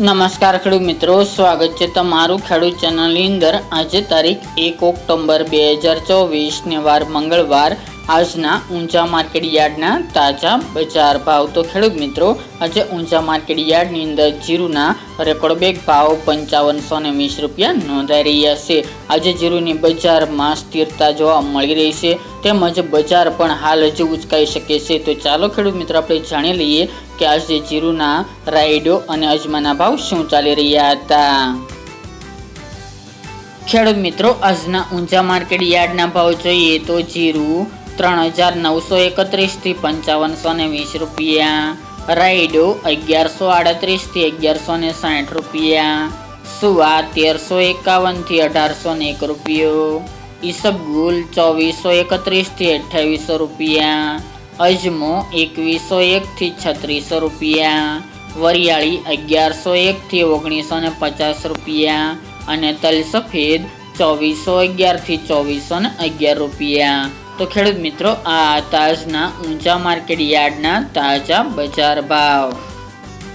નમસ્કાર ખેડૂત મિત્રો, સ્વાગત છે તમારું ખેડૂત ચેનલની અંદર. આજે તારીખ એક ઓક્ટોબર બે હજાર ચોવીસને વાર મંગળવાર. આજના ઊંચા માર્કેટ યાર્ડના તાજા બજાર ભાવ. તો ખેડૂત મિત્રો, આજે ઊંચા માર્કેટ યાર્ડની અંદર જીરુના રેકોર્ડ બેગ ભાવ પંચાવનસો ને વીસ રૂપિયા નોંધાઈ રહ્યા છે. આજે જીરુની બજારમાં સ્થિરતા જોવા મળી રહી છે. તેમજ બજાર પણ હાલ હજુ ઉચકાઈ શકે છે. તો ચાલો ખેડૂત મિત્રો, આપણે જાણી લઈએ કે આજે જીરુના રાયડો અને અજમાના ભાવ શું ચાલી રહ્યા હતા. ખેડૂત મિત્રો, આજના ઊંચા માર્કેટ યાર્ડના ભાવ જોઈએ તો જીરું ત્રણ હજાર નવસો એકત્રીસથી પંચાવનસો ને વીસ રૂપિયા, રાયડો અગિયારસો આડત્રીસથી અગિયારસો ને સાઠ રૂપિયા, સુવા તેરસો એકાવનથી અઢારસો ને એક રૂપિયો ઈસબગુલ ચોવીસો એકત્રીસથી અઠ્યાવીસો રૂપિયા, અજમો એકવીસો એકથી છત્રીસો રૂપિયા, વરિયાળી અગિયારસો એકથી ઓગણીસો ને પચાસ રૂપિયા અને તલ સફેદ ચોવીસો અગિયારથી ચોવીસો ને અગિયાર રૂપિયા. તો ખેડૂત મિત્રો, આ તાજના ઊંચા માર્કેટ યાર્ડના તાજા બજાર ભાવ.